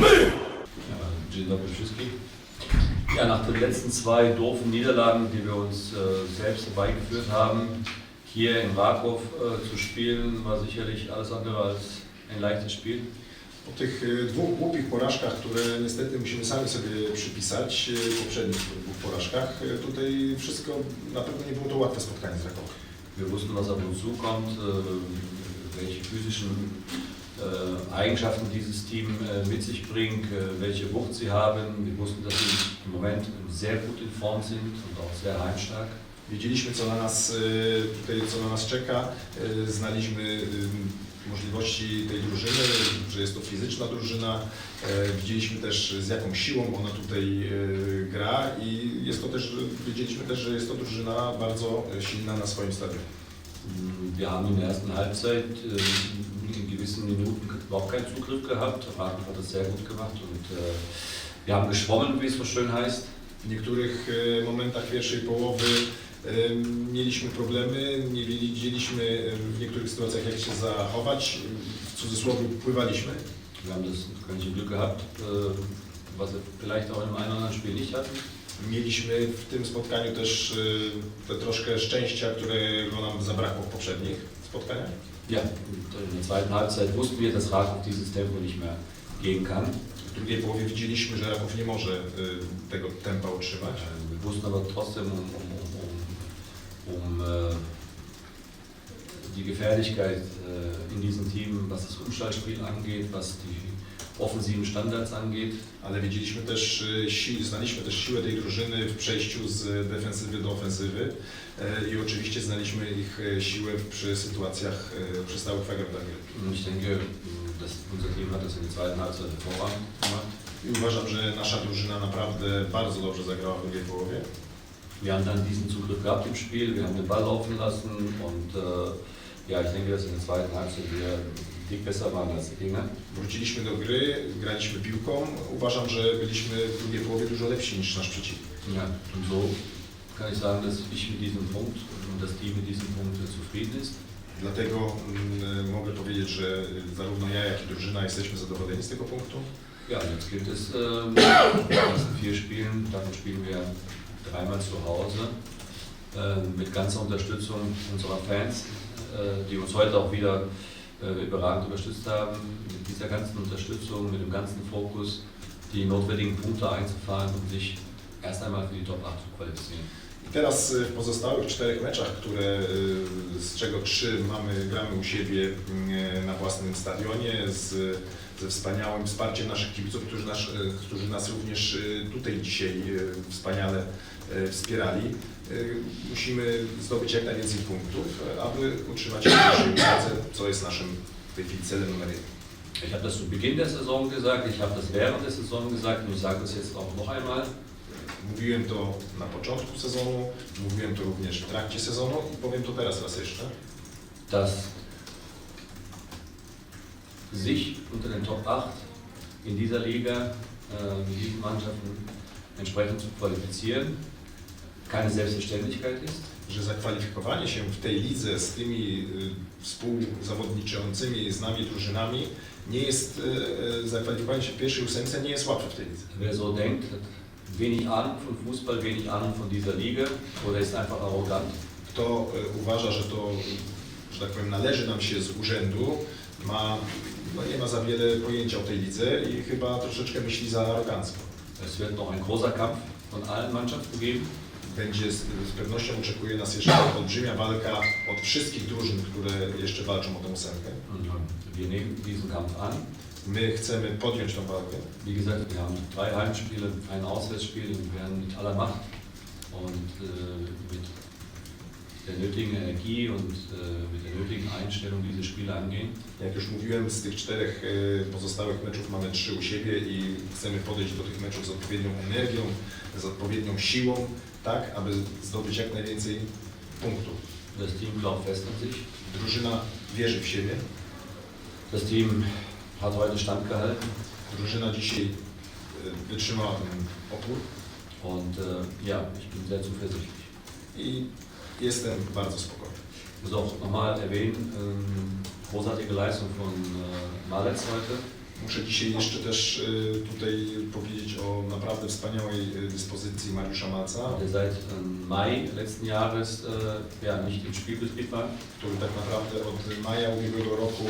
my! Dzień dobry wszystkim. Ja, nach den letzten zwei doofen Niederlagen, die wir uns äh, selbst herbeigeführt haben, hier in Rakow äh, zu spielen, war sicherlich alles andere als ein leichtes Spiel. Po tych y, dwóch głupich porażkach, które niestety musimy sami sobie przypisać, y, poprzednich dwóch porażkach, y, tutaj wszystko na pewno nie było to łatwe spotkanie z Rakowem. Wir wussten, was auf uns zukommt, welche physischen Eigenschaften dieses Team äh, mit sich bringt, äh, welche Wucht sie haben. Wir wussten, dass sie im Moment sehr gut in Form sind und auch sehr heimstark. Wiedzieliśmy, co na nas y, tutaj, co na nas czeka. Y, Znaliśmy y, możliwości tej drużyny, że jest to fizyczna drużyna. Widzieliśmy też, z jaką siłą ona tutaj gra i jest to też, wiedzieliśmy też, że jest to drużyna bardzo silna na swoim stadionie. Wir haben in der ersten Halbzeit äh, gewissen Minuten überhaupt keinen Zugriff gehabt. Rakow hat das sehr gut gemacht und äh, wir haben geschwommen, wie es so schön heißt. W niektórych e, momentach pierwszej połowy e, mieliśmy problemy, nie wiedzieliśmy e, w niektórych sytuacjach jak się zachować. W cudzysłowie pływaliśmy. Wir haben das ganze Glück gehabt, was wir vielleicht auch im einen oder anderen Spiel nicht hatten. Mieliśmy w tym spotkaniu też te troszkę szczęścia, którego nam zabrakło w poprzednich spotkaniach. Ja, und in der zweiten Halbzeit wussten wir, dass Rakow dieses Tempo nicht mehr gehen kann. W drugiej połowie widzieliśmy, że Raków nie może e, tego tempa utrzymać. Äh, Wir wussten aber trotzdem um, um, um, um, äh, die Gefährlichkeit äh, in diesem Team, was das Umschaltspiel angeht, was die offensiven Standards angeht. Ale wiedzieliśmy też, e, znaliśmy też siłę tej drużyny w przejściu z defensywy do ofensywy e, i oczywiście znaliśmy ich e, siłę przy sytuacjach, przy stałych. Und ich denke, dass unser Team hat das in der zweiten Halbzeit hervorragend gemacht. I uważam, że nasza drużyna naprawdę bardzo dobrze zagrała w drugiej połowie. Wir haben dann diesen Zugriff gehabt im Spiel, wir haben den Ball laufen lassen und äh, ja, ich denke, dass in der zweiten Halbzeit wir dick besser waren als die Gegner. Wróciliśmy do gry, graliśmy piłką. Uważam, że byliśmy w drugiej połowie dużo lepsi niż nasz przeciwnik. Ja, und so kann ich sagen, dass ich mit diesem Punkt und das Team mit diesem Punkt zufrieden ist. Dlatego mm, mogę powiedzieć, że zarówno ja, jak i drużyna jesteśmy zadowoleni z tego punktu. Ja, jetzt gilt es, äh, in den ersten vier Spielen, davon spielen wir dreimal zu Hause, mit ganzer Unterstützung unserer Fans, die uns heute auch wieder äh, überragend unterstützt haben. Mit dieser ganzen Unterstützung, mit dem ganzen Fokus, die notwendigen Punkte einzufahren und sich erst einmal für die Top 8 zu qualifizieren. Teraz y, w pozostałych czterech meczach, które, y, z czego trzy mamy, gramy u siebie y, na własnym stadionie z, ze wspaniałym wsparciem naszych kibiców, którzy, nasz, y, którzy nas również tutaj dzisiaj wspaniale wspierali. Musimy zdobyć jak najwięcej punktów, aby utrzymać się w naszej uwadze, co jest naszym w tej chwili celem numer jeden. Ich habe das zu Beginn der Saison gesagt, ich habe das während der Saison gesagt und ich sage das jetzt auch noch einmal. Mówiłem to na początku sezonu, mówiłem to również w trakcie sezonu i powiem to teraz raz jeszcze. dass sich unter den Top 8 in dieser Liga äh, mit diesen Mannschaften entsprechend zu qualifizieren keine Selbstverständlichkeit ist. Że zakwalifikowanie się w tej lidze z tymi y, współzawodniczącymi z nami drużynami nie jest, y, y, zakwalifikowanie się w pierwszej ósemce nie jest łatwe w tej lidze. Wer so denkt, wenig Ahnung von Fußball, wenig Ahnung von dieser Liga oder ist einfach arrogant. Kto uważa, że to, że tak powiem, należy nam się z urzędu, ma, no nie ma za wiele pojęcia o tej lidze i chyba troszeczkę myśli za arogancko. Es wird noch ein großer Kampf von allen Mannschaften geben. Będzie z, z pewnością oczekuje nas jeszcze olbrzymia walka od wszystkich drużyn, które jeszcze walczą o tę ósemkę. Wir nehmen diesen Kampf an. My chcemy podjąć tą walkę. Wie gesagt, wir haben drei Heimspiele, ein Auswärtsspiel und werden mit aller Macht und äh, mit der nötigen Energie und äh, mit der nötigen Einstellung diese Spiele angehen. Jak już mówiłem, z tych czterech e, pozostałych meczów mamy trzy u siebie i chcemy podejść do tych meczów z odpowiednią energią, z odpowiednią siłą, tak, aby zdobyć jak najwięcej punktów. Das Team glaubt fest an sich. Drużyna wierzy w siebie. Das Team hat heute standgehalten Drużyna dzisiaj wytrzymała ten opór und äh, ja, ich bin sehr zuversichtlich. i jestem bardzo spokojny. Ich muss auch nochmal erwähnen, ähm, großartige Leistung von äh, Malec heute. Muszę dzisiaj jeszcze też y, tutaj powiedzieć o naprawdę wspaniałej y, dyspozycji Mariusza Malca, der seit ähm, Mai letzten Jahres äh, ja, nicht im Spielbetrieb war. który tak naprawdę od maja ubiegłego roku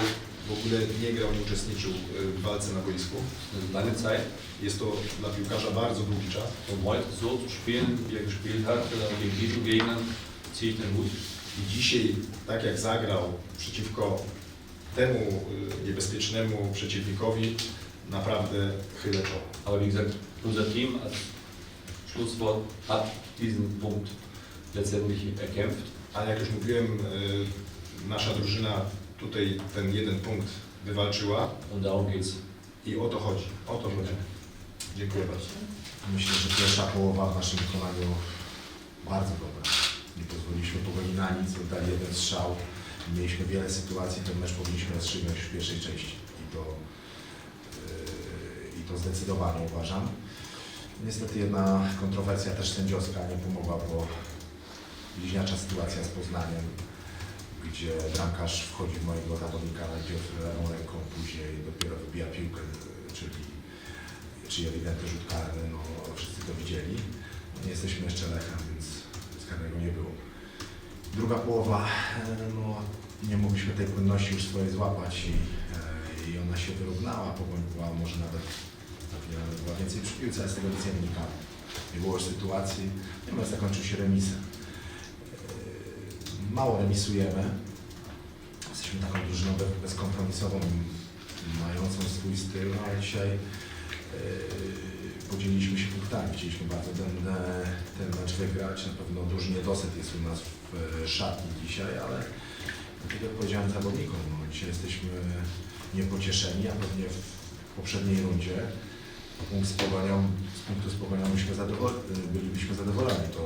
w ogóle nie grał, nie uczestniczył y, w walce na boisku. Das ist eine lange Zeit. Jest to dla piłkarza bardzo długi czas. Um heute so zu spielen, wie er gespielt hat, äh, gegen diesen Gegner, ziehe ich den Hut. I dzisiaj, tak jak zagrał przeciwko temu y, niebezpiecznemu przeciwnikowi, naprawdę chylę czoło. Aber wie gesagt, unser Team als Schlusswort hat diesen Punkt letztendlich erkämpft. Ale jak już mówiłem, y, nasza drużyna tutaj ten jeden punkt wywalczyła Und darum geht es. i o to chodzi. O to chodzi. Dziękuję bardzo. Myślę, że pierwsza połowa w naszym wykonaniu bardzo dobra. Nie pozwoliliśmy pogoni na nic, oddali jeden strzał. Mieliśmy wiele sytuacji, ten mecz powinniśmy rozstrzygnąć w pierwszej części. I to, yy, i to zdecydowanie uważam. Niestety jedna kontrowersja też sędziowska nie pomogła, bo bliźniacza sytuacja z Poznaniem, gdzie bramkarz wchodzi w mojego zawodnika najpierw lewą ręką, później dopiero wybija piłkę, czyli czy ewidentny rzut karny, no wszyscy to widzieli. Nie jesteśmy jeszcze Lechem, więc, więc karnego nie było. Druga połowa, e, no nie mogliśmy tej płynności już swojej złapać i, e, i ona się wyrównała, pogoń była może nawet, była więcej przy piłce, ale z tego nic nie wynikało. Nie było sytuacji, niemal zakończył się remisem. E, Mało remisujemy. Jesteśmy taką drużyną bez- bezkompromisową, mającą swój styl, no ale dzisiaj Yy, podzieliliśmy się punktami. Chcieliśmy bardzo ten, e, ten mecz wygrać. Na pewno duży niedosyt jest u nas w e, szatni dzisiaj, ale tak jak powiedziałem zawodnikom, no, dzisiaj jesteśmy niepocieszeni, a pewnie w poprzedniej rundzie punkt Pogonią, z punktu Pogonią byliśmy, bylibyśmy zadowoleni. To,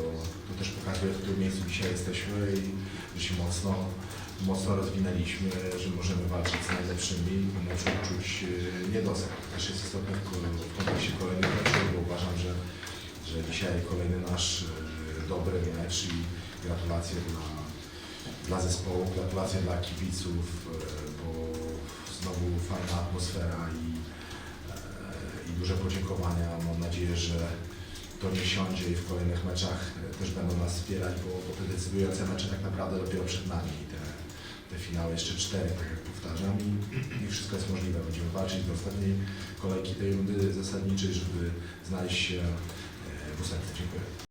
to też pokazuje, w którym miejscu dzisiaj jesteśmy i że się mocno, mocno rozwinęliśmy, że możemy walczyć z najlepszymi i po meczu czuć e, niedosyt. To też jest istotne w ko- w kontekście kolejnych meczów, bo uważam, że, że dzisiaj kolejny nasz e, dobry mecz i gratulacje dla, dla zespołu, gratulacje dla kibiców, e, bo znowu fajna atmosfera i, i duże podziękowania. Mam nadzieję, że to nie siądzie i w kolejnych meczach też będą nas wspierać, bo, bo te decydujące mecze tak naprawdę dopiero przed nami. Te, te finały jeszcze cztery, tak jak powtarzam, i, i wszystko jest możliwe. Będziemy walczyć do ostatniej kolejki tej rundy zasadniczej, żeby znaleźć się e, w ósemce. Dziękuję.